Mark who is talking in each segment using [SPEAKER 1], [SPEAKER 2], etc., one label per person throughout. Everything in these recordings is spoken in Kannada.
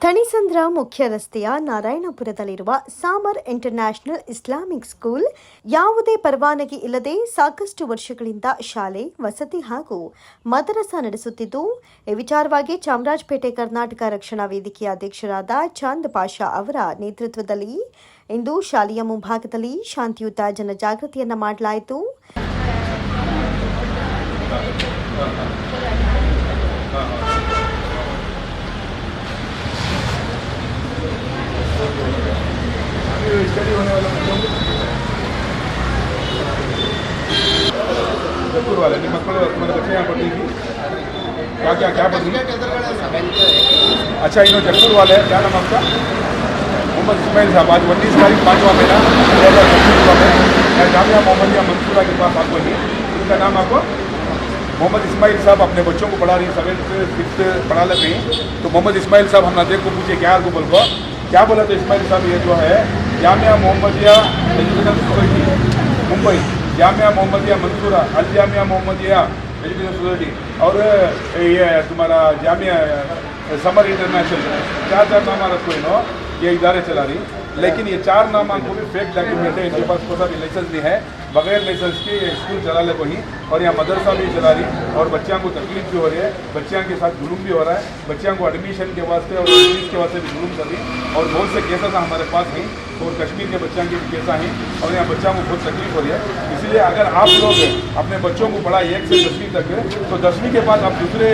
[SPEAKER 1] ಥಣಿಸಂದ್ರ ಮುಖ್ಯ ರಸ್ತೆಯ ನಾರಾಯಣಪುರದಲ್ಲಿರುವ ಸಾಮರ್ ಇಂಟರ್ನ್ಯಾಷನಲ್ ಇಸ್ಲಾಮಿಕ್ ಸ್ಕೂಲ್ ಯಾವುದೇ ಪರವಾನಗಿ ಇಲ್ಲದೆ ಸಾಕಷ್ಟು ವರ್ಷಗಳಿಂದ ಶಾಲೆ, ವಸತಿ ಹಾಗೂ ಮದರಸ ನಡೆಸುತ್ತಿದ್ದು, ಈ ವಿಚಾರವಾಗಿ ಚಾಮರಾಜಪೇಟೆ ಕರ್ನಾಟಕ ರಕ್ಷಣಾ ವೇದಿಕೆಯ ಅಧ್ಯಕ್ಷರಾದ ಚಾಂದ್ ಪಾಷಾ ಅವರ ನೇತೃತ್ವದಲ್ಲಿ ಇಂದು ಶಾಲೆಯ ಮುಂಭಾಗದಲ್ಲಿ ಶಾಂತಿಯುತ ಜನಜಾಗೃತಿಯನ್ನು ಮಾಡಲಾಯಿತು.
[SPEAKER 2] इन्होंने जयपुर वाले हैं क्या नाम आपका? मोहम्मद इस्माइल साहब, आज उन्नीस तारीख पाँचवा महीना दो हज़ार पच्चीस है। मैं जामिया मोहम्मदिया मंसूरा के पास आपको ही इनका नाम आपको? मोहम्मद इस्माइल साहब अपने बच्चों को पढ़ा रही हैं, सेवेंथ सिक्स पढ़ा लेते रही तो मोहम्मद इस्माइल साहब हम नादेक को पूछे क्या आपको बोल क्या बोला तो इस्माइल साहब, ये जो है, Jamia Mohammadia education society, Mumbai, Jamia Mohammadia Mansoora, Al Jamia Mohammadia education society. और ये तुम्हारा जामिया समर इंटरनेशनल चार चार नाम रखो इन्हों ये इदारे चला रही। लेकिन ये चार नाम को भी फेक डॉक्यूमेंट है, इनके पास कोई भी लाइसेंस नहीं है। बगैर लाइसेंस के स्कूल चला ले वही और यहाँ मदरसा भी चला रही और बच्चों को तकलीफ़ भी हो रही है। बच्चों के साथ जुलूम भी हो रहा है। बच्चों को एडमिशन के वास्ते और फ़ीस के वास्ते भी जुलूम कर रही और बहुत से केसेस हमारे पास हैं और कश्मीर के बच्चों के भी केसा हैं। और यहाँ बच्चों को बहुत तकलीफ़ हो रही है। इसलिए अगर आप लोग अपने बच्चों को पढ़ाए एक से दसवीं तक तो दसवीं के बाद आप दूसरे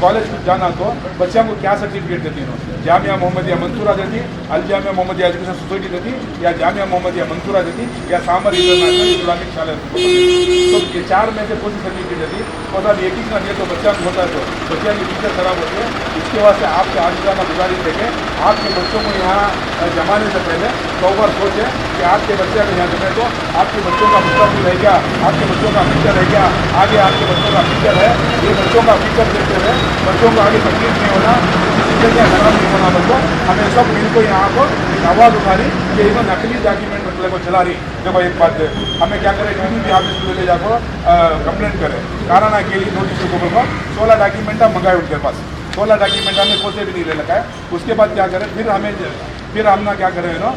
[SPEAKER 2] कॉलेज को जाना तो बच्चों को क्या सर्टिफिकेट देती हो जामिया मोहम्मद मोहम्मदिया मंसूरा देती अल जामिया मोहम्मदिया एजुकेशन सोसाइटी देती, या जामिया मोहम्मदिया मंसूरा देती, या सामर इंटरनेशनल इस्लामिक शाला तो ये चार में से सी सर्टिफिकेट देती और साहब एक ही ना तो बच्चा को होता है तो बच्चा की टीचर खराब होती है। इसके वास्ते आपसे आजिजाना गुजारिश देखें। आपके बच्चों को यहाँ जमाने से पहले सौ बार सोचें कि आपके बच्चे अगर यहाँ जमे तो आपके बच्चों का मुस्तबिल है क्या आपके बच्चों का फ्यूचर है क्या आगे आपके बच्चों का फ्यूचर है। ये बच्चों का फ्यूचर देखते हुए बच्चों को आगे तकलीफ़ नहीं होना। ज़िंदगी खराब नहीं होना बच्चों हमें सब मिल को यहाँ को आवाज़ उठा रही कि इन्होंने नकली डॉक्यूमेंट मतलब को चला रही देखो एक बात है हमें क्या करें डी भी ऑफ़िस में ले जाकर कंप्लेंट करें कारण के लिए नोटिस को बोलो सोलह डॉक्यूमेंट हम मंगाए उनके पास सोलह डॉक्यूमेंट हमने कोई से भी नहीं ले लगा है उसके बाद क्या करें फिर हमें फिर हम ना क्या करें नो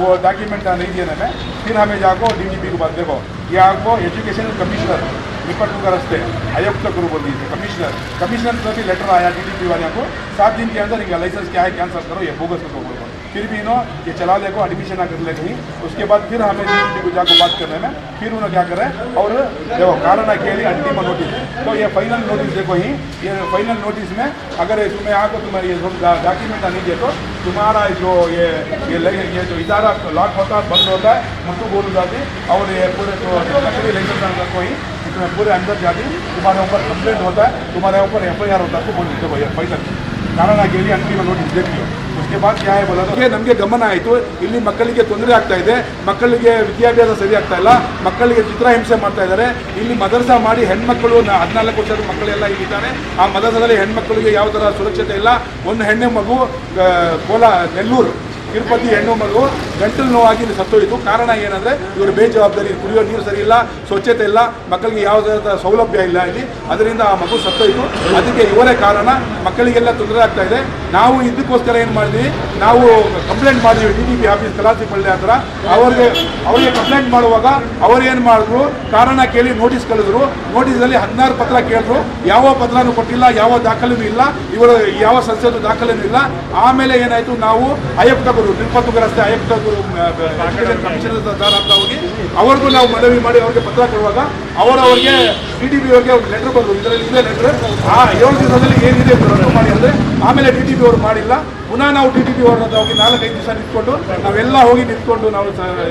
[SPEAKER 2] वो डॉक्यूमेंट नहीं देने में फिर हमें जाको डी के पास देखो ये ಎಜುಕೇಷನ್ एजुकेशन कमिश्नर निपट का रस्ते, आयुक्त गुरु बोल दीजिए कमिश्नर कमिश्नर का भी लेटर आया डी वाले को, सात दिन के अंदर इनका लाइसेंस क्या है कैंसिल करो, ये बोगस को बोलो फिर भी इन्हों ये चला ले को एडमिशन ना कर ले कहीं। उसके बाद फिर हमें डी को बात करने में, फिर उन्होंने क्या करें, और देखो कारण लिए अंतिम नोटिस तो ये फाइनल नोटिस देखो ही, ये फाइनल नोटिस में अगर तुम्हें आको तुम्हारे ये डॉक्यूमेंट नहीं दे तो तुम्हारा जो ये ये ये जो इदारा लॉक होता है बंद होता है मुट्टू बोल जाती, और ये पूरे लाइसेंस को ही इसमें पूरे अंदर जाती, तुम्हारे ऊपर कंप्लेंट होता है, तुम्हारे ऊपर एफ़ आई आर होता है तो बोल दीजिए भैया फाइनल ಕಾರಣ ಕೇಳಿ ಅಂತಿಮ ನೋಟಿಸ್ ಬೇಕು ಅಷ್ಟೇ ಬಾತ್ ನ್ಯಾಯ ನಮಗೆ ಗಮನ ಆಯಿತು. ಇಲ್ಲಿ ಮಕ್ಕಳಿಗೆ ತೊಂದರೆ ಆಗ್ತಾ ಇದೆ. ಮಕ್ಕಳಿಗೆ ವಿದ್ಯಾಭ್ಯಾಸ ಸರಿ ಆಗ್ತಾ ಇಲ್ಲ. ಮಕ್ಕಳಿಗೆ ಚಿತ್ರಹಿಂಸೆ ಮಾಡ್ತಾ ಇದ್ದಾರೆ. ಇಲ್ಲಿ ಮದರ್ಸ ಮಾಡಿ ಹೆಣ್ಮಕ್ಳು ಹದಿನಾಲ್ಕು ವರ್ಷದ ಮಕ್ಕಳೆಲ್ಲ ಇಲ್ಲಿದ್ದಾರೆ ಆ ಮದರ್ಸಾದಲ್ಲಿ ಹೆಣ್ಮಕ್ಳಿಗೆ ಯಾವ ಥರ ಸುರಕ್ಷತೆ ಇಲ್ಲ. ಒಂದು ಹೆಣ್ಣು ಮಗು ಕೋಲ, ನೆಲ್ಲೂರು. ತಿರುಪತಿ ಹೆಣ್ಣು ಮಗು ಗಂಟಲು ನೋವಾಗಿ ಸತ್ತೋಯಿತು. ಕಾರಣ ಏನಂದ್ರೆ ಇವರು ಬೇಜವಾಬ್ದಾರಿ, ಕುಡಿಯೋ ನೀರು ಸರಿ ಇಲ್ಲ ಸ್ವಚ್ಛತೆ ಇಲ್ಲ, ಮಕ್ಕಳಿಗೆ ಯಾವುದೇ ಸೌಲಭ್ಯ ಇಲ್ಲ ಇಲ್ಲಿ. ಅದರಿಂದ ಆ ಮಗು ಸತ್ತೋಯಿತು. ಅದಕ್ಕೆ ಇವರೇ ಕಾರಣ, ಮಕ್ಕಳಿಗೆಲ್ಲ ತೊಂದರೆ ಆಗ್ತಾ ಇದೆ. ನಾವು ಇದಕ್ಕೋಸ್ಕರ ಏನು ಮಾಡಿದ್ವಿ? ನಾವು ಕಂಪ್ಲೇಂಟ್ ಮಾಡಿದ್ವಿ. D D P office Kalasipalya ಹತ್ರ. ಅವ್ರಿಗೆ, ಅವರಿಗೆ ಕಂಪ್ಲೇಂಟ್ ಮಾಡುವಾಗ ಅವ್ರು ಏನು ಮಾಡಿದ್ರು? ಕಾರಣ ಕೇಳಿ ನೋಟಿಸ್ ಕಳಿದ್ರು. ನೋಟಿಸಲ್ಲಿ ಹದಿನಾರು ಪತ್ರ ಕೇಳಿದ್ರು. ಯಾವ ಪತ್ರನೂ ಕೊಟ್ಟಿಲ್ಲ, ಯಾವ ದಾಖಲೆನೂ ಇಲ್ಲ, ಇವರು ಯಾವ ಸಂಸ್ಥೆದು ದಾಖಲೆನೂ ಇಲ್ಲ. ಆಮೇಲೆ ಏನಾಯಿತು? ನಾವು ಆಯುಕ್ತ ಗುರು, ತಿರುಪತಿ ರಸ್ತೆ ಆಯುಕ್ತ ಕಮಿಷನರ್ ಅಂತ ಹೋಗಿ ಅವ್ರಿಗೂ ನಾವು ಮನವಿ ಮಾಡಿ ಅವ್ರಿಗೆ ಪತ್ರ ಕೊಡುವಾಗ ಅವರವರಿಗೆ ಡಿ ಬಿ ಅವ್ರಿಗೆ ಲೆಟರ್ ಬಂದರು ಇದರಲ್ಲಿ ಇದೆ ಲೆಟರ್ ಆ ಏಳು ದಿವಸದಲ್ಲಿ ಏನಿದೆ ಮಾಡಿ ಅಂದರೆ ಆಮೇಲೆ ಟಿ ಟಿ ಪಿ ಅವರು ಮಾಡಿಲ್ಲ. ಪುನಃ ನಾವು ಟಿ ಟಿ ಅವ್ರ ಹತ್ರ ಹೋಗಿ ನಾಲ್ಕೈದು ದಿವಸ ನಿಂತ್ಕೊಂಡು, ನಾವೆಲ್ಲ ಹೋಗಿ ನಿಂತ್ಕೊಂಡು, ನಾವು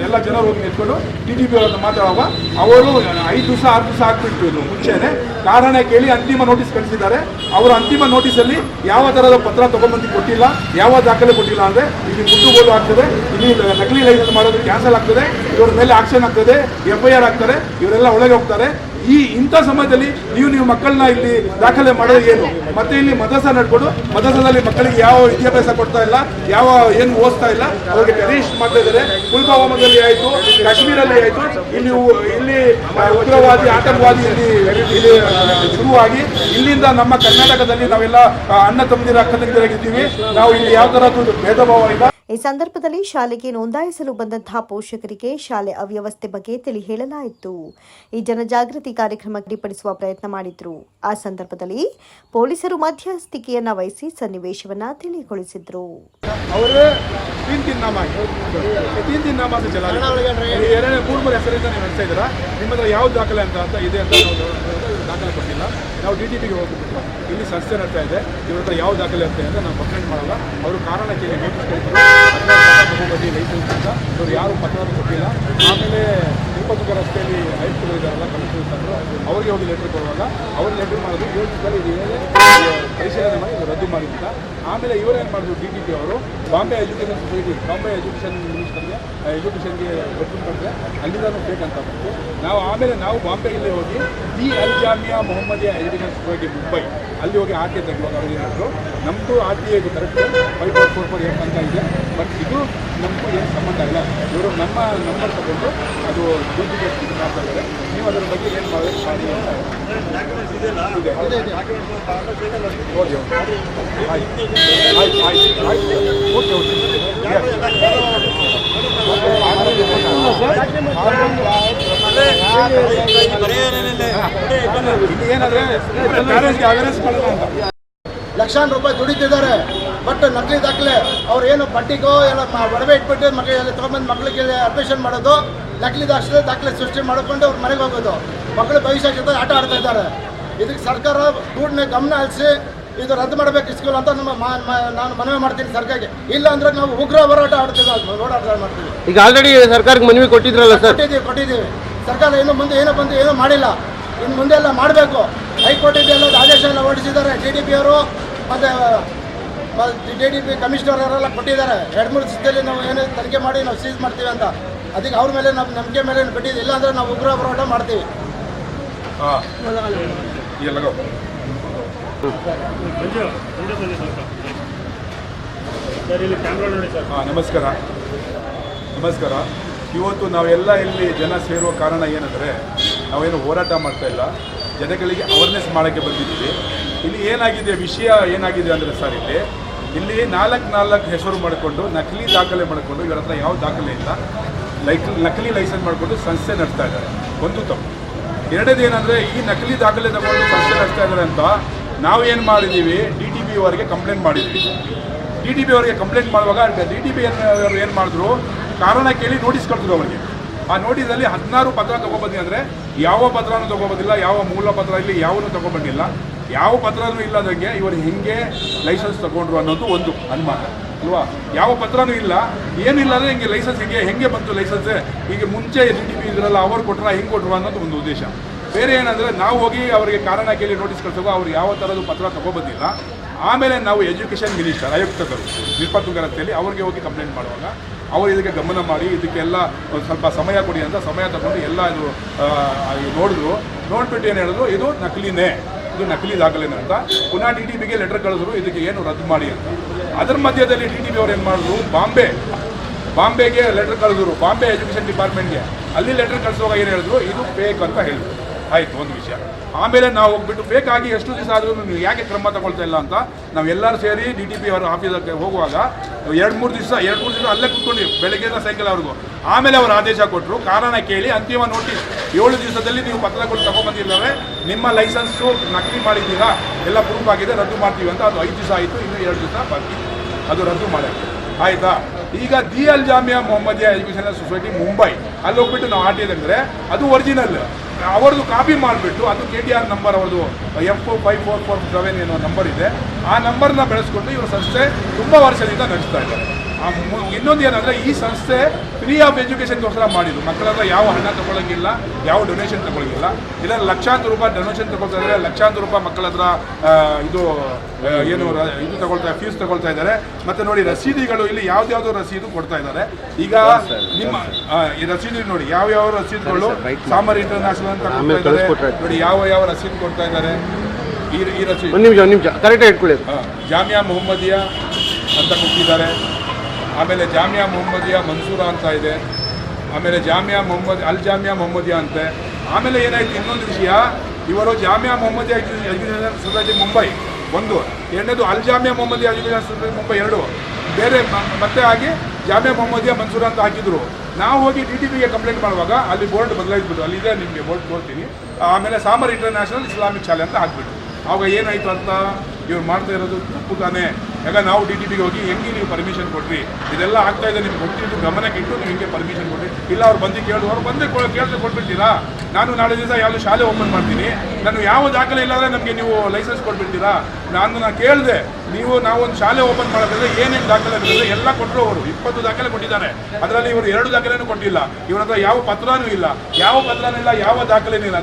[SPEAKER 2] ಎಲ್ಲ ಜನರು ಹೋಗಿ ನಿಂತ್ಕೊಂಡು ಡಿ ಟಿ ಅವ್ರ ಹತ್ರ ಮಾತಾಡುವಾಗ ಅವರು ಐದು ದಿವಸ, ಆರು ದಿವಸ ಆಗ್ಬಿಟ್ಟು ಇದು ಮುಂಚೆನೆ. ಕಾರಣ ಕೇಳಿ ಅಂತಿಮ ನೋಟಿಸ್ ಕಳಿಸಿದ್ದಾರೆ. ಅವರ ಅಂತಿಮ ನೋಟಿಸಲ್ಲಿ ಯಾವ ಥರದ ಪತ್ರ ತಗೊಂಬಂದು ಕೊಟ್ಟಿಲ್ಲ, ಯಾವ ದಾಖಲೆ ಕೊಟ್ಟಿಲ್ಲ ಅಂದರೆ ಇಲ್ಲಿ ಮುಟ್ಟುಗೋಲು ಆಗ್ತದೆ, ಇಲ್ಲಿ ನಕಲಿ ಲೈಸೆನ್ಸ್ ಮಾಡೋದು ಕ್ಯಾನ್ಸಲ್ ಆಗ್ತದೆ, ಇವ್ರ ಮೇಲೆ ಆಕ್ಷನ್ ಆಗ್ತದೆ ಎಫ್ ಐ ಆರ್ ಆಗ್ತಾರೆ ಇವರೆಲ್ಲ ಒಳಗೆ ಹೋಗ್ತಾರೆ. ಈ ಇಂಥ ಸಮಯದಲ್ಲಿ ನೀವು ನೀವು ಮಕ್ಕಳನ್ನ ಇಲ್ಲಿ ದಾಖಲೆ ಮಾಡೋದು ಏನು? ಮತ್ತೆ ಇಲ್ಲಿ ಮದಸ ನಡ್ಕೊಂಡು ಮದಸದಲ್ಲಿ ಮಕ್ಕಳಿಗೆ ಯಾವ ವಿದ್ಯಾಭ್ಯಾಸ ಕೊಡ್ತಾ ಇಲ್ಲ, ಯಾವ ಏನು ಓದಿಸ್ತಾ ಇಲ್ಲ, ಅವ್ರಿಗೆ ಟೆರಿಸ್ಟ್ ಮಾಡ್ತಾ ಇದ್ದಾರೆ. ಪುಲ್ವಾಮಾದಲ್ಲಿ ಆಯಿತು, ಕಾಶ್ಮೀರಲ್ಲಿ ಆಯಿತು. ಇಲ್ಲಿ ಇಲ್ಲಿ ಉಗ್ರವಾದಿ, ಆತಂಕವಾದಿ ಇಲ್ಲಿ ಇಲ್ಲಿ ಶುರುವಾಗಿ. ಇಲ್ಲಿಂದ ನಮ್ಮ ಕರ್ನಾಟಕದಲ್ಲಿ ನಾವೆಲ್ಲ ಅಣ್ಣ ತಮ್ಮದಿರ ಅಕ್ಕ ನಾವು ಇಲ್ಲಿ ಯಾವ ಥರದ್ದು ಭೇದ ಭಾವ ಇಲ್ಲ.
[SPEAKER 1] ಈ ಸಂದರ್ಭದಲ್ಲಿ ಶಾಲೆಗೆ ನೋಂದಾಯಿಸಲು ಬಂದಂತಹ ಪೋಷಕರಿಗೆ ಶಾಲೆ ಅವ್ಯವಸ್ಥೆ ಬಗ್ಗೆ ತಿಳಿ ಹೇಳಲಾಯಿತು ಈ ಜನಜಾಗೃತಿ ಕಾರ್ಯಕ್ರಮ ಅಡ್ಡಿಪಡಿಸುವ ಪ್ರಯತ್ನ ಮಾಡಿದ್ರು. ಆ ಸಂದರ್ಭದಲ್ಲಿ ಪೊಲೀಸರು ಮಧ್ಯಸ್ಥಿಕೆಯನ್ನ ವಹಿಸಿ ಸನ್ನಿವೇಶವನ್ನ ತಿಳಿಗೊಳಿಸಿದ್ರು.
[SPEAKER 2] ಯಾವ ದಾಖಲೆ ಅಂತ ಇದೆ ಅಂತ ದಾಖಲೆ ಕೊಟ್ಟಿಲ್ಲ. ನಾವು ಡಿ ಟಿ ಪಿಗೆ ಹೋಗ್ಬಿಟ್ಟು ಇಲ್ಲಿ ಸಂಸ್ಥೆ ನಡ್ತಾ ಇದೆ. ಇವ್ರ ಹತ್ರ ಯಾವ ದಾಖಲೆ ಅಂತ ಅಂತ ನಾವು ಕಂಪ್ಲೇಂಟ್ ಮಾಡಲ್ಲ. ಅವರು ಕಾರಣ ಕೇಳಿ ನೋಟಿಸ್ ತಗೊಂಡ್ಬಂದು ಲೈಸೆನ್ಸ್ ಅಂತ. ಅವ್ರು ಯಾರು ಪತ್ರ ಕೊಟ್ಟಿಲ್ಲ. ಆಮೇಲೆ ತಿರುಪತಿ ರಸ್ತೆಯಲ್ಲಿ ಆಯುಕ್ತರು ಇದೆಲ್ಲ ಕಮಿಷನರ್ ಅವರಿಗೆ ಅವ್ರಿಗೆ ಹೋಗಿ ಲೆಟರ್ ಕೊಡುವಾಗ ಅವ್ರಿಗೆ ಲೆಟ್ರ್ ಮಾಡೋದು ಏಳು ದಿವಸದಲ್ಲಿ ಇದು ಏನೇ ಪರಿಶೀಲನೆ ಮಾಡಿ ರದ್ದು ಮಾಡಿದ್ದ ಆಮೇಲೆ ಇವರೇನು ಮಾಡಿದ್ರು ಡಿ ಟಿ ಪಿ ಅವರು Bombay education society Bombay education ಮಿನಿಸ್ಟರ್ಗೆ ಎಜುಕೇಷನ್ಗೆ ಕೊಟ್ಟಿದ್ರೆ ಅಲ್ಲಿಂದ ಬೇಕಂತ ಬಂತು. ನಾವು ಆಮೇಲೆ ನಾವು ಬಾಂಬೆ ಬಾಂಬೆಯಲ್ಲಿ ಹೋಗಿ the Al Jamia Mohammadia education society Mumbai, ಅಲ್ಲಿ ಹೋಗಿ ಆರ್ ಟಿ ತೆಗೆಯುವಾಗ ಅವ್ರು ಹೇಳಿದ್ರು ನಮ್ಮದು R T A correct five four four eight ಅಂತ ಇದೆ. ಬಟ್ ಇದು ನಮಗೂ ಏನು ಸಂಬಂಧ ಇಲ್ಲ ಇವರು ನಮ್ಮ ನಂಬರ್ ತಗೊಂಡು ಅದು ಡೂಪ್ಲಿಕೇಟ್ ಮಾಡ್ತಾ ಇದ್ದಾರೆ ನೀವು ಅದರ ಬಗ್ಗೆ ಏನು ಮಾಡಿ. ಆಯ್ತು ಆಯ್ತು ಆಯ್ತು ಓಕೆ ಓಕೆ ಏನಂದ್ರೆ
[SPEAKER 3] ಲಕ್ಷಾಂತರ ರೂಪಾಯಿ ದುಡಿತಿದ್ದಾರೆ ಬಟ್ ನಕಲಿ ದಾಖಲೆ ಅವ್ರು ಏನು ಬಟ್ಟಿಗೋ ಎಲ್ಲ ಒಡವೆ ಇಟ್ಬಿಟ್ಟು ಮಕ್ಕಳಿಗೆ ತೊಗೊಂಬಂದು ಮಕ್ಕಳಿಗೆ ಅಡ್ಮಿಷನ್ ಮಾಡೋದು ನಕಲಿ ದಾಖಲೆ ದಾಖಲೆ ಸೃಷ್ಟಿ ಮಾಡಿಕೊಂಡು ಅವ್ರು ಮನೆಗೆ ಹೋಗೋದು. ಮಕ್ಕಳ ಭವಿಷ್ಯ ಜೊತೆ ಆಟ ಆಡ್ತಾ ಇದ್ದಾರೆ. ಇದಕ್ಕೆ ಸರ್ಕಾರ ಕೂಡನೇ ಗಮನ ಹರಿಸಿ ಇದು ರದ್ದು ಮಾಡಬೇಕು ಸ್ಕೂಲ್ ಅಂತ ನಮ್ಮ ನಾನು ಮನವಿ ಮಾಡ್ತೀನಿ ಸರ್ಕಾರಕ್ಕೆ. ಇಲ್ಲ ಅಂದ್ರೆ ನಾವು ಉಗ್ರ ಹೋರಾಟ ಆಡ್ತೀವಿ ಹೋರಾಟ ಮಾಡ್ತೀವಿ.
[SPEAKER 4] ಈಗ ಆಲ್ರೆಡಿ ಸರ್ಕಾರಕ್ಕೆ ಮನವಿ ಕೊಟ್ಟಿದ್ರಲ್ಲ ಸರ್
[SPEAKER 3] ಕೊಟ್ಟಿದ್ದೀವಿ ಕೊಟ್ಟಿದ್ದೀವಿ. ಸರ್ಕಾರ ಇನ್ನು ಮುಂದೆ ಏನೋ ಬಂದು ಏನೂ ಮಾಡಿಲ್ಲ. ಇನ್ನು ಮುಂದೆ ಎಲ್ಲ ಮಾಡಬೇಕು. ಹೈಕೋರ್ಟ್ ಎಲ್ಲ ಆದೇಶ ಎಲ್ಲ ಹೊರಡಿಸಿದ್ದಾರೆ. ಟಿ ಡಿ ಪಿ ಅವರು ಮತ್ತು ಡಿ ಡಿ ಪಿ ಕಮಿಷನರ್ ಅವರೆಲ್ಲ ಕೊಟ್ಟಿದ್ದಾರೆ. ಎರಡು ಮೂರು ದಿವಸದಲ್ಲಿ ನಾವು ಏನೇ ತನಿಖೆ ಮಾಡಿ ನಾವು ಸೀಸ್ ಮಾಡ್ತೀವಿ ಅಂತ. ಅದಕ್ಕೆ ಅವ್ರ ಮೇಲೆ ನಮ್ಮ ನಂಬಿಕೆ ಮೇಲೆ ಬಿಟ್ಟಿದ್ದು ಇಲ್ಲ ಅಂದರೆ ನಾವು ಉಗ್ರ ಹೋರಾಟ ಮಾಡ್ತೀವಿ.
[SPEAKER 2] ನಮಸ್ಕಾರ. ನಮಸ್ಕಾರ. ಇವತ್ತು ನಾವೆಲ್ಲ ಇಲ್ಲಿ ಜನ ಸೇರುವ ಕಾರಣ ಏನಂದರೆ, ನಾವೇನು ಹೋರಾಟ ಮಾಡ್ತಾ ಇಲ್ಲ. ಜನಗಳಿಗೆ ಅವೇರ್ನೆಸ್ ಮಾಡೋಕ್ಕೆ ಬಂದಿದ್ದೀವಿ. ಇಲ್ಲಿ ಏನಾಗಿದೆ, ವಿಷಯ ಏನಾಗಿದೆ ಅಂದರೆ ಸರ್ ಇಲ್ಲಿ ಇಲ್ಲಿ ನಾಲ್ಕು ನಾಲ್ಕು ಹೆಸರು ಮಾಡಿಕೊಂಡು, ನಕಲಿ ದಾಖಲೆ ಮಾಡಿಕೊಂಡು, ಇವರ ಹತ್ರ ಯಾವ ದಾಖಲೆ ಇಲ್ಲ, ಲೈಕ್ ನಕಲಿ ಲೈಸೆನ್ಸ್ ಮಾಡಿಕೊಂಡು ಸಂಸ್ಥೆ ನಡೆಸ್ತಾ ಇದ್ದಾರೆ. ಒಂದು ತಪ್ಪು ಎರಡನೇದು ಏನಂದರೆ, ಈ ನಕಲಿ ದಾಖಲೆ ತಗೊಂಡು ಸಂಸ್ಥೆ ನಡೆಸ್ತಾ ಇದ್ದಾರೆ ಅಂತ ನಾವು ಏನು ಮಾಡಿದ್ದೀವಿ ಡಿ ಟಿ ಬಿ ಅವರಿಗೆ ಕಂಪ್ಲೇಂಟ್ ಮಾಡಿದ್ವಿ. ಡಿ ಟಿ ಬಿ ಅವರಿಗೆ ಕಂಪ್ಲೇಂಟ್ ಮಾಡುವಾಗ ಡಿ ಟಿ ಬಿ ಅವರು ಏನು ಮಾಡಿದ್ರು, ಕಾರಣ ಕೇಳಿ ನೋಟಿಸ್ ಕೊಡ್ತಿದ್ರು ಅವರಿಗೆ. ಆ ನೋಟಿಸಲ್ಲಿ ಹದಿನಾರು ಪತ್ರ ತೊಗೊಬಂದಿ ಅಂದರೆ, ಯಾವ ಪತ್ರನೂ ತೊಗೊಬೋದಿಲ್ಲ, ಯಾವ ಮೂಲ ಪತ್ರ ಇಲ್ಲಿ ಯಾವನ್ನೂ ತೊಗೊಬಂದಿಲ್ಲ. ಯಾವ ಪತ್ರನೂ ಇಲ್ಲದಂಗೆ ಇವರು ಹೆಂಗೆ ಲೈಸೆನ್ಸ್ ತಗೊಂಡ್ರು ಅನ್ನೋದು ಒಂದು ಅನುಮಾನ, ಅಲ್ವಾ? ಯಾವ ಪತ್ರನೂ ಇಲ್ಲ, ಏನಿಲ್ಲ ಅಂದರೆ ಹಿಂಗೆ ಲೈಸೆನ್ಸ್ ಹಿಂಗೆ, ಹೆಂಗೆ ಬಂತು ಲೈಸೆನ್ಸ್ ಹೀಗೆ ಮುಂಚೆ ಡಿ ಟಿ ಪಿ ಇದ್ರಲ್ಲ, ಅವ್ರು ಕೊಟ್ರ ಹಿಂಗೆ ಕೊಟ್ರು ಅನ್ನೋದು ಒಂದು ಉದ್ದೇಶ. ಬೇರೆ ಏನಂದರೆ, ನಾವು ಹೋಗಿ ಅವರಿಗೆ ಕಾರಣ ಕೇಳಿ ನೋಟಿಸ್ ಕಳ್ಸೋಕೋ ಅವ್ರು ಯಾವ ಥರದ್ದು ಪತ್ರ ತಗೊಬಂದಿಲ್ಲ. ಆಮೇಲೆ ನಾವು ಎಜುಕೇಷನ್ ಮಿನಿಸ್ಟರ್ ಆಯುಕ್ತರು ನಿಲ್ಪತುಂಗ ರಸ್ತೆಯಲ್ಲಿ ಅವ್ರಿಗೆ ಹೋಗಿ ಕಂಪ್ಲೇಂಟ್ ಮಾಡುವಾಗ, ಅವರು ಇದಕ್ಕೆ ಗಮನ ಮಾಡಿ, ಇದಕ್ಕೆಲ್ಲ ಒಂದು ಸ್ವಲ್ಪ ಸಮಯ ಕೊಡಿ ಅಂತ ಸಮಯ ತಗೊಂಡು ಎಲ್ಲ ಇದು ನೋಡಿದ್ರು. ನೋಡ್ಬಿಟ್ಟು ಏನು ಹೇಳಿದ್ರು, ಇದು ನಕಲಿನೇ. ಇದು ನಕಲಿ ದಾಖಲೆನೇ ಅಂತ. ಪುನಃ ಡಿ ಟಿ ಬಿಗೆ ಲೆಟರ್ ಕಳಿದ್ರು, ಇದಕ್ಕೆ ಏನು ರದ್ದು ಮಾಡಿ ಅಂತ. ಅದರ ಮಧ್ಯದಲ್ಲಿ ಡಿ ಟಿ ಬಿ ಅವ್ರು ಏನು ಮಾಡಿದ್ರು, ಬಾಂಬೆ, ಬಾಂಬೆಗೆ ಲೆಟರ್ ಕಳಿದ್ರು, ಬಾಂಬೆ ಎಜುಕೇಷನ್ ಡಿಪಾರ್ಟ್ಮೆಂಟ್ಗೆ ಅಲ್ಲಿ ಲೆಟರ್ ಕಳಿಸುವಾಗ ಏನು ಹೇಳಿದ್ರು, ಇದು ಫೇಕ್ ಅಂತ ಹೇಳಿದ್ರು. ಆಯಿತು, ಒಂದು ವಿಷಯ. ಆಮೇಲೆ ನಾವು ಹೋಗ್ಬಿಟ್ಟು ಬೇಕಾಗಿ ಎಷ್ಟು ದಿವಸ ಆದರೂ ನೀವು ಯಾಕೆ ಕ್ರಮ ತಗೊಳ್ತಾ ಇಲ್ಲ ಅಂತ ನಾವೆಲ್ಲರೂ ಸೇರಿ ಡಿ ಟಿ ಪಿ ಅವರ ಆಫೀಸಕ್ಕೆ ಹೋಗುವಾಗ ಎರಡು ಮೂರು ದಿವಸ, ಎರಡು ಮೂರು ದಿವಸ ಅಲ್ಲೇ ಕೂತ್ಕೊಂಡು ಬೆಳಗ್ಗೆಯಿಂದ ಅವ್ರಿಗೂ ಆಮೇಲೆ ಅವರು ಆದೇಶ ಕೊಟ್ಟರು ಕಾರಣ ಕೇಳಿ ಅಂತಿಮ ನೋಟಿಸ್. ಏಳು ದಿವಸದಲ್ಲಿ ನೀವು ಪತ್ರಗಳು ತಗೊಂಬಂದಿದ್ದಾರೆ ನಿಮ್ಮ ಲೈಸೆನ್ಸು ನಕಲಿ ಮಾಡಿದ್ದೀರಾ, ಎಲ್ಲ ಪ್ರೂಫ್ ಆಗಿದೆ, ರದ್ದು ಮಾಡ್ತೀವಿ ಅಂತ ಅದು ಐದು ದಿವಸ ಆಯಿತು, ಇನ್ನೂ ಎರಡು ದಿವಸ ಬಾಕಿ. ಅದು ರದ್ದು ಮಾಡೋಕ್ಕೆ. ಆಯಿತಾ? ಈಗ the Al Jamia Mohammadia educational society Mumbai. ಅಲ್ಲಿ ಹೋಗ್ಬಿಟ್ಟು ನಾವು ಆರ್ ಅದು ಒರಿಜಿನಲ್ ಅವ್ರದ್ದು ಕಾಪಿ ಮಾಡಿಬಿಟ್ಟು ಅದು ಕೆ ಟಿ ಆರ್ ನಂಬರ್ ಅವ್ರದ್ದು F five four four seven ಏನೋ ನಂಬರ್ ಇದೆ. ಆ ನಂಬರ್ನ ಬೆಳೆಸ್ಕೊಂಡು ಇವರು ಸಂಸ್ಥೆ ತುಂಬ ವರ್ಷದಿಂದ ನಡೆಸ್ತಾ ಇದ್ದಾರೆ. ಇನ್ನೊಂದು ಏನಂದ್ರೆ ಈ ಸಂಸ್ಥೆ ಫ್ರೀ ಆಫ್ ಎಜುಕೇಷನ್ಗೋಸ್ಕರ ಮಾಡಿದ್ರು. ಮಕ್ಕಳತ್ರ ಯಾವ ಹಣ ತಗೊಳ್ಳಂಗಿಲ್ಲ ಯಾವ ಡೊನೇಷನ್ ತಗೊಳ್ಳಂಗಿಲ್ಲ ಇಲ್ಲ ಲಕ್ಷಾಂತರ ರೂಪಾಯಿ ಡೊನೇಷನ್ ತಗೊಳ್ತಾ ಇದ್ದಾರೆ. ಲಕ್ಷಾಂತರ ರೂಪಾಯಿ ಮಕ್ಕಳ ಹತ್ರ ಇದು ಏನು ಇದು ತಗೊಳ್ತಾ ಫೀಸ್ ತಗೊಳ್ತಾ ಇದ್ದಾರೆ. ಮತ್ತೆ ನೋಡಿ ರಸೀದಿಗಳು ಇಲ್ಲಿ ಯಾವ್ದಾವ್ದು ರಸೀದು ಕೊಡ್ತಾ ಇದ್ದಾರೆ. ಈಗ ನಿಮ್ಮ ಈ ರಸೀದಿ ನೋಡಿ ಯಾವ ಯಾವ ರಸೀದುಗಳು ಸಾಮರ್ ಇಂಟರ್ನ್ಯಾಷನಲ್ ಅಂತ ನೋಡಿ ಯಾವ ಯಾವ ರಸೀದು ಕೊಡ್ತಾ ಇದ್ದಾರೆ. ಈ ರಸೀದಿ
[SPEAKER 4] ನಿಮಿಷ ನಿಮಿಷ. ಕರೆಕ್ಟಾಗಿ ಇಟ್ಕೊಳ್ಳಿ.
[SPEAKER 2] ಜಾಮಿಯಾ ಮೊಹಮ್ಮದಿಯಾ ಅಂತ ಕೊಟ್ಟಿದ್ದಾರೆ. ಆಮೇಲೆ ಜಾಮಿಯಾ ಮೊಹಮ್ಮದಿಯಾ ಮನ್ಸೂರ ಅಂತ ಇದೆ. ಆಮೇಲೆ ಜಾಮಿಯಾ ಮೊಹಮ್ಮದ್ ಅಲ್ ಜಾಮಿಯಾ ಮೊಹಮ್ಮದಿಯಾ ಅಂತೆ. ಆಮೇಲೆ ಏನಾಯ್ತು ಇನ್ನೊಂದು ವಿಷಯ, ಇವರು ಜಾಮಿಯಾ ಮೊಹಮ್ಮದಿಯಾ ಎಜುಕೇಷನ್ ಸೊಸೈಟಿ ಮುಂಬೈ ಒಂದು, ಎರಡನೇದು ಅಲ್ ಜಾಮಿಯಾ ಮೊಹಮ್ಮದಿಯಾ ಎಜುಕೇಷನ್ ಸೊಸೈಟಿ ಮುಂಬೈ ಎರಡು. ಬೇರೆ ಮತ್ತೆ ಆಗಿ ಜಾಮಿಯಾ ಮೊಹಮ್ಮದಿಯಾ ಮನ್ಸೂರ ಅಂತ ಹಾಕಿದ್ರು. ನಾವು ಹೋಗಿ ಡಿ ಟಿ ಪಿಗೆ ಕಂಪ್ಲೇಂಟ್ ಮಾಡುವಾಗ ಅಲ್ಲಿ ಬೋರ್ಡ್ ಬದಲಾಯಿಸ್ಬಿಟ್ಟು ಅಲ್ಲಿದೆ ನಿಮಗೆ ಬೋರ್ಡ್ ತೋರ್ತೀನಿ. ಆಮೇಲೆ ಸಾಮರ್ ಇಂಟರ್ನ್ಯಾಷನಲ್ ಇಸ್ಲಾಮಿಕ್ ಶಾಲೆ ಅಂತ ಹಾಕ್ಬಿಟ್ಟು ಆವಾಗ ಏನಾಯಿತು ಅಂತ? ಇವ್ರು ಮಾಡ್ತಾ ಇರೋದು ತಪ್ಪು ತಾನೇ. ಯಾಕ ನಾವು ಡಿ ಟಿ ಪಿಗೆ ಹೋಗಿ ಹೆಂಗೆ ನೀವು ಪರ್ಮಿಷನ್ ಕೊಡ್ರಿ ಇದೆಲ್ಲ ಆಗ್ತಾ ಇದೆ, ನಿಮ್ಗೆ ಗೊತ್ತಿದ್ದು ಗಮನಕ್ಕೆ ಇಟ್ಟು ನೀವು ಹಿಂಗೆ ಪರ್ಮಿಷನ್ ಕೊಡ್ರಿ ಇಲ್ಲ, ಅವ್ರು ಬಂದು ಕೇಳಿದ್ರು ಅವ್ರು ಬಂದು ಕೇಳಿದ್ರೆ ಕೊಟ್ಬಿಡ್ತೀರಾ? ನಾನು ನಾಳೆ ದಿವಸ ಯಾವ ಶಾಲೆ ಓಪನ್ ಮಾಡ್ತೀನಿ. ನಾನು ಯಾವ ದಾಖಲೆ ಇಲ್ಲಾಂದ್ರೆ ನಮಗೆ ನೀವು ಲೈಸೆನ್ಸ್ ಕೊಟ್ಬಿಡ್ತೀರಾ? ನಾನು ನಾನು ಕೇಳಿದೆ, ನೀವು ನಾವೊಂದು ಶಾಲೆ ಓಪನ್ ಮಾಡೋದ್ರೆ ಏನೇನು ದಾಖಲೆ ಎಲ್ಲ ಕೊಟ್ಟರು ಅವರು. ಇಪ್ಪತ್ತು ದಾಖಲೆ ಕೊಟ್ಟಿದ್ದಾರೆ. ಅದರಲ್ಲಿ ಇವರು ಎರಡು ದಾಖಲೆನೂ ಕೊಟ್ಟಿಲ್ಲ. ಇವರ ಹತ್ರ ಯಾವ ಪತ್ರನೂ ಇಲ್ಲ. ಯಾವ ಪತ್ರನೂ ಇಲ್ಲ, ಯಾವ ದಾಖಲೆನೂ ಇಲ್ಲ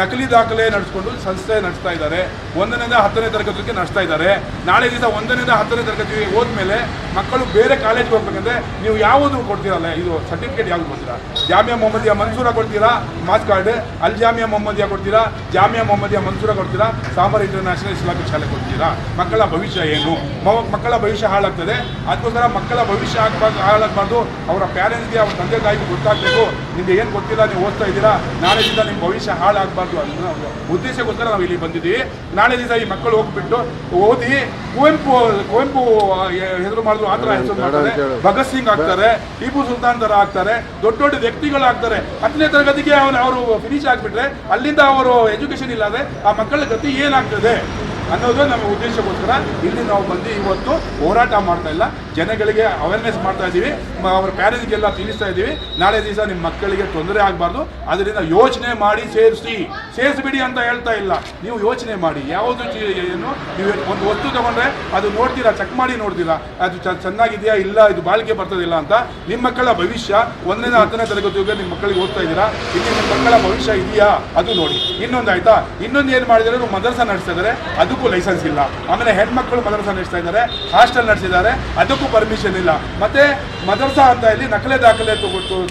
[SPEAKER 2] ನಕಲಿ ದಾಖಲೆ ನಡೆಸ್ಕೊಂಡು ಸಂಸ್ಥೆ ನಡೆಸ್ತಾ ಇದ್ದಾರೆ. ಒಂದನೇದ ಹತ್ತನೇ ತರಗತಿಗೆ ನಡೆಸ್ತಾ ಇದ್ದಾರೆ. ನಾಳೆ ದಿವಸ ಒಂದನೇದ ಹತ್ತನೇ ತರಗತಿಗೆ ಹೋದ್ಮೇಲೆ ಮಕ್ಕಳು ಬೇರೆ ಕಾಲೇಜ್ಗೆ ಹೋಗ್ಬೇಕಂದ್ರೆ ನೀವು ಯಾವುದು ಕೊಡ್ತೀರಲ್ಲ? ಇದು ಸರ್ಟಿಫಿಕೇಟ್ ಯಾವುದು ಕೊಡ್ತೀರಾ? ಜಾಮಿಯಾ ಮೊಹಮ್ಮದಿಯಾ ಮನ್ಸೂರ ಕೊಡ್ತೀರಾ? ಮಾಸ್ ಕಾರ್ಡ್ ಅಲ್ ಜಾಮಿಯಾ ಮೊಹಮ್ಮದಿಯಾ ಕೊಡ್ತೀರಾ? ಜಾಮಿಯಾ ಮೊಹಮ್ಮದಿಯಾ ಮನ್ಸೂರ ಕೊಡ್ತೀರಾ? ಸಾಂಬಾರ್ ಇಂಟರ್ನ್ಯಾಷನಲ್ ಇಸ್ಲಾಮಿಕ್ ಶಾಲೆ ಕೊಡ್ತೀರಾ? ಮಕ್ಕಳ ಭವಿಷ್ಯ ಏನು? ಮಕ್ಕಳ ಭವಿಷ್ಯ ಹಾಳಾಗ್ತದೆ? ಅದಕ್ಕೋಸ್ಕರ ಮಕ್ಕಳ ಭವಿಷ್ಯ ಆಗ್ಬಾರ್ದು ಹಾಳಾಗಬಾರ್ದು. ಅವರ ಪ್ಯಾರೆಂಟ್ಸ್ಗೆ ಅವ್ರ ತಂದೆ ತಾಯಿಗೆ ಗೊತ್ತಾಗಬೇಕು. ನಿಮ್ಗೆ ಏನು ಗೊತ್ತಿಲ್ಲ ನೀವು ಓದ್ತಾ ಇದ್ದೀರಾ? ನಾಳೆ ದಿನ ನಿಮ್ಮ ಭವಿಷ್ಯ ಹಾಳಾಗಬಾರ್ದು ಅನ್ನೋ ಉದ್ದೇಶಕ್ಕೋಸ್ಕರ ನಾವು ಇಲ್ಲಿ ಬಂದಿದ್ದೀವಿ. ನಾಳೆ ದಿನ ಈ ಮಕ್ಕಳು ಹೋಗ್ಬಿಟ್ಟು ಓದಿ ಕುವೆಂಪು ಕುವೆಂಪು ಹೆಸರು ಮಾಡಿದ್ರು ಆತರ ಥರ ಹೆಸರು ಮಾಡ್ತಾರೆ. ಭಗತ್ ಸಿಂಗ್ ಆಗ್ತಾರೆ ಟಿಪ್ಪು ಸುಲ್ತಾನ್ ಥರ ಆಗ್ತಾರೆ ದೊಡ್ಡ ದೊಡ್ಡ ವ್ಯಕ್ತಿಗಳಾಗ್ತಾರೆ. ಹತ್ತನೇ ತರಗತಿಗೆ ಅವನು ಅವರು ಫಿನಿಶ್ ಆಗಿಬಿಟ್ರೆ ಅಲ್ಲಿಂದ ಅವರು ಎಜುಕೇಶನ್ ಇಲ್ಲದೆ ಆ ಮಕ್ಕಳ ಗತಿ ಏನಾಗ್ತದೆ? ಅನ್ನೋದು ನಮ್ಮ ಉದ್ದೇಶಕ್ಕೋಸ್ಕರ ಇಲ್ಲಿ ನಾವು ಬಂದು ಇವತ್ತು ಹೋರಾಟ ಮಾಡ್ತಾ ಇಲ್ಲ. ಜನಗಳಿಗೆ ಅವೇರ್ನೆಸ್ ಮಾಡ್ತಾ ಇದ್ದೀವಿ ಅವರ ಪ್ಯಾರೆಂಟ್ಸ್ಗೆಲ್ಲ ತಿಳಿಸ್ತಾ ಇದ್ದೀವಿ ನಾಳೆ ದಿವಸ ನಿಮ್ಮ ಮಕ್ಕಳಿಗೆ ತೊಂದರೆ ಆಗಬಾರ್ದು. ಅದರಿಂದ ಯೋಚನೆ ಮಾಡಿ ಸೇರಿಸಿ. ಸೇರಿಸ್ಬಿಡಿ ಅಂತ ಹೇಳ್ತಾ ಇಲ್ಲ. ನೀವು ಯೋಚನೆ ಮಾಡಿ. ಯಾವುದು ಏನು? ನೀವು ಒಂದು ವಸ್ತು ತಗೊಂಡ್ರೆ ಅದು ನೋಡ್ತೀರಾ? ಚೆಕ್ ಮಾಡಿ ನೋಡ್ತೀರಾ? ಅದು ಚೆನ್ನಾಗಿದೆಯಾ? ಇಲ್ಲ ಇದು ಬಾಳಿಕೆ ಬರ್ತದಿಲ್ಲ ಅಂತ. ನಿಮ್ಮ ಮಕ್ಕಳ ಭವಿಷ್ಯ ಒಂದನೇ ಹತ್ತನೇ ತರಗತಿಗೆ ನಿಮ್ಮ ಮಕ್ಕಳಿಗೆ ಓದ್ತಾ ಇದ್ದೀರಾ? ಇಲ್ಲಿ ನಿಮ್ಮ ಮಕ್ಕಳ ಭವಿಷ್ಯ ಇದೆಯಾ? ಅದು ನೋಡಿ. ಇನ್ನೊಂದು ಆಯ್ತಾ? ಇನ್ನೊಂದು ಏನು ಮಾಡಿದ್ರೆ ಮದರ್ಸ ನಡೆಸ್ತಾ ಅದು ಅದಕ್ಕೂ ಲೈಸೆನ್ಸ್ ಇಲ್ಲ. ಆಮೇಲೆ ಹೆಣ್ಮಕ್ಳು ಮದರಸಾ ನಡೆಸ್ತಾ ಇದ್ದಾರೆ. ಹಾಸ್ಟೆಲ್ ನಡೆಸಿದ್ದಾರೆ. ಅದಕ್ಕೂ ಪರ್ಮಿಷನ್ ಇಲ್ಲ. ಮತ್ತೆ ಮದ್ರಸಾ ಅಂತ ಇಲ್ಲಿ ನಕಲೆ ದಾಖಲೆ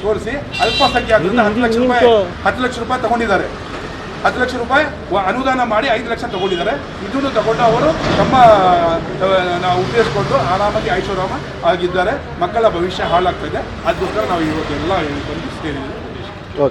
[SPEAKER 2] ತೋರಿಸಿ ಅಲ್ಪಸಂಖ್ಯಾತರಿಂದ ಹತ್ತು ಲಕ್ಷ ರೂಪಾಯಿ ಹತ್ತು ಲಕ್ಷ ರೂಪಾಯಿ ತಗೊಂಡಿದ್ದಾರೆ. ಹತ್ತು ಲಕ್ಷ ರೂಪಾಯಿ ಅನುದಾನ ಮಾಡಿ ಐದು ಲಕ್ಷ ತಗೊಂಡಿದ್ದಾರೆ. ಇದನ್ನು ತಗೊಂಡು ಅವರು ತಮ್ಮ ಉಪಯೋಗಿಸ್ಕೊಂಡು ಆರಾಮಾಗಿ ಐಶ್ವರಾಮ ಆಗಿದ್ದಾರೆ. ಮಕ್ಕಳ ಭವಿಷ್ಯ ಹಾಳಾಗ್ತಾ ಇದೆ. ಅದಕ್ಕೋಸ್ಕರ ನಾವು ಇವತ್ತೆಲ್ಲ ಬಂದು ಸೇರಿದ್ದೀವಿ.